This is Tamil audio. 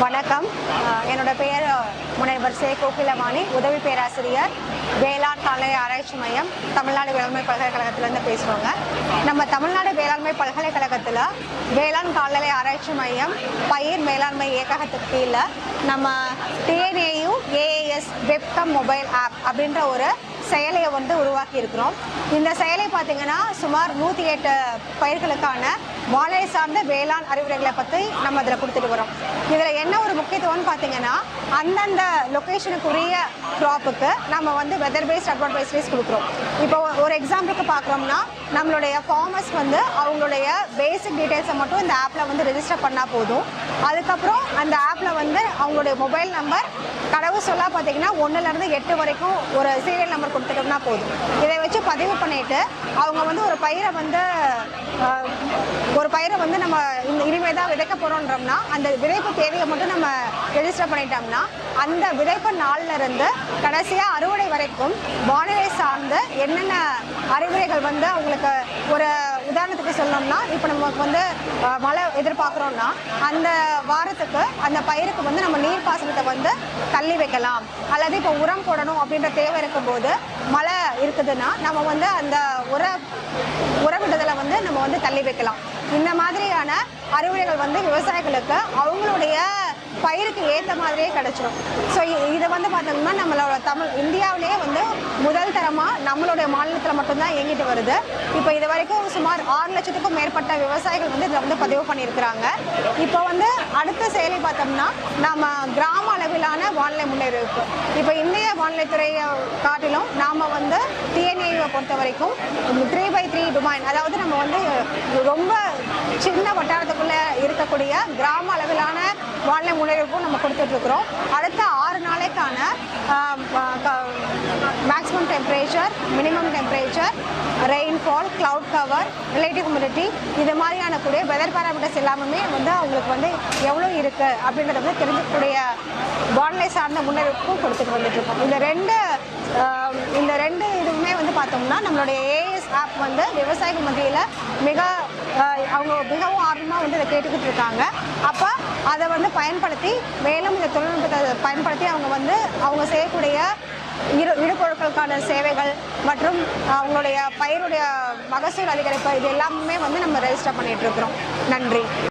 வணக்கம். என்னோட பெயர் முனைவர் சே கோகிலவாணி உதவி பேராசிரியர் வேளாண் கால்நடை ஆராய்ச்சி மையம் தமிழ்நாடு வேளாண்மை பல்கலைக்கழகத்திலேருந்து பேசுகிறோங்க நம்ம தமிழ்நாடு வேளாண்மை பல்கலைக்கழகத்தில் வேளாண் கால்நடை ஆராய்ச்சி மையம் பயிர் மேலாண்மை இயக்ககத்துக்கு கீழே நம்ம TNAU AAS webcam mobile app அப்படின்ற ஒரு செயலியை வந்து உருவாக்கி இருக்கிறோம் இந்த செயலை பார்த்தீங்கன்னா சுமார் நூற்றி எட்டு பயிர்களுக்கான வாழை சார்ந்த வேளாண் அறிவுரைகளை பற்றி நம்ம இதில் கொடுத்துட்டு வரோம் இதில் என்ன ஒரு முக்கியத்துவம்னு பார்த்தீங்கன்னா அந்தந்த லொக்கேஷனுக்குரிய க்ராப்புக்கு நம்ம வந்து வெதர் பேஸ்ட் அட்வான்டேஜ்ஸ் கொடுக்குறோம். இப்போ ஒரு எக்ஸாம்பிளுக்கு பார்க்குறோம்னா நம்மளுடைய ஃபார்மர்ஸ் வந்து அவங்களுடைய பேசிக் டீட்டெயில்ஸை மட்டும் இந்த ஆப்பில் வந்து ரெஜிஸ்டர் பண்ணால் போதும். அதுக்கப்புறம் அந்த ஆப்பில் வந்து அவங்களுடைய மொபைல் நம்பர் கடவு சொல்லா பார்த்தீங்கன்னா ஒன்றுலேருந்து எட்டு வரைக்கும் ஒரு சீரியல் நம்பர் கொடுத்துட்டோம்னா போதும். இதை வச்சு பதிவு பண்ணிட்டு அவங்க வந்து ஒரு பயிரை வந்து ஒரு பயிரை வந்து நம்ம இந்த இனிமேல் தான் விதைக்க போகிறோன்றோம்னா அந்த விதைப்பு தேதியை மட்டும் நம்ம ரெஜிஸ்டர் பண்ணிட்டோம்னா அந்த விதைப்பு நாள்லேருந்து கடைசியாக அறுவடை வரைக்கும் வானிலை சார்ந்த என்னென்ன அறிவுரைகள் வந்து அவங்களுக்கு ஒரு உதாரணத்துக்கு சொல்லணும்னா இப்போ நமக்கு வந்து மழை எதிர்பார்க்குறோம்னா அந்த வாரத்துக்கு அந்த பயிருக்கு வந்து நம்ம நீர் பாசனத்தை வந்து தள்ளி வைக்கலாம். அல்லது இப்போ உரம் போடணும் அப்படின்ற தேவை இருக்கும்போது மழை இருக்குதுன்னா நம்ம வந்து அந்த உர உரமிடுதலை வந்து நம்ம வந்து தள்ளி வைக்கலாம். இந்த மாதிரியான அறிவுரைகள் வந்து விவசாயிகளுக்கு அவங்களுடைய பயிருக்கு ஏற்ற மாதிரியே கிடைச்சிடும் ஸோ இதை வந்து பார்த்தோம்னா நம்மளோட தமிழ் இந்தியாவிலேயே வந்து முதல் தரமாக நம்மளுடைய மாநிலத்தில் மட்டும்தான் இயங்கிட்டு வருது. இப்போ இது வரைக்கும் சுமார் ஆறு லட்சத்துக்கும் மேற்பட்ட விவசாயிகள் வந்து இதில் வந்து பதிவு பண்ணியிருக்கிறாங்க. இப்போ வந்து அடுத்த செயலி பார்த்தோம்னா நம்ம கிராம அளவிலான வானிலை முன்னறிவிப்பு. இப்போ இந்திய வானிலைத்துறையை காட்டிலும் நாம் வந்து டிஎன்ஏவை பொறுத்த வரைக்கும் த்ரீ பை த்ரீ டிமாண்ட் அதாவது நம்ம வந்து ரொம்ப சின்ன வட்டாரத்துக்குள்ளே இருக்கக்கூடிய கிராம அளவிலான வானிலை முன்னறிவிப்பும் நம்ம கொடுத்துட்ருக்குறோம். அடுத்த ஆறு நாளைக்கான maximum temperature minimum temperature rainfall cloud cover relative humidity இது மாதிரியான கூடிய வெதர் பேராமீட்டர்ஸ் எல்லாமே வந்து அவங்களுக்கு வந்து எவ்வளோ இருக்குது அப்படின்றத வந்து தெரிஞ்சக்கூடிய வானிலை சார்ந்த முன்னறிவிப்பும் கொடுத்துட்டு வந்துட்டுருக்கோம் இந்த ரெண்டு இந்த ரெண்டு இதுவுமே வந்து பார்த்தோம்னா நம்மளுடைய ஏஎஸ் ஆப் வந்து விவசாயிகள் மத்தியில் மிக அவங்க மிகவும் ஆர்வமாக வந்து இதை கேட்டுக்கிட்டு இருக்காங்க அப்போ அதை வந்து பயன்படுத்தி மேலும் இந்த தொழில்நுட்பத்தை பயன்படுத்தி அவங்க வந்து அவங்க செய்யக்கூடிய இரு இடுபொருட்களுக்கான சேவைகள் மற்றும் அவங்களுடைய பயிருடைய மகசூல் அதிகரிப்பு இது எல்லாமே வந்து நம்ம ரெஜிஸ்டர் பண்ணிட்டு இருக்கிறோம். நன்றி.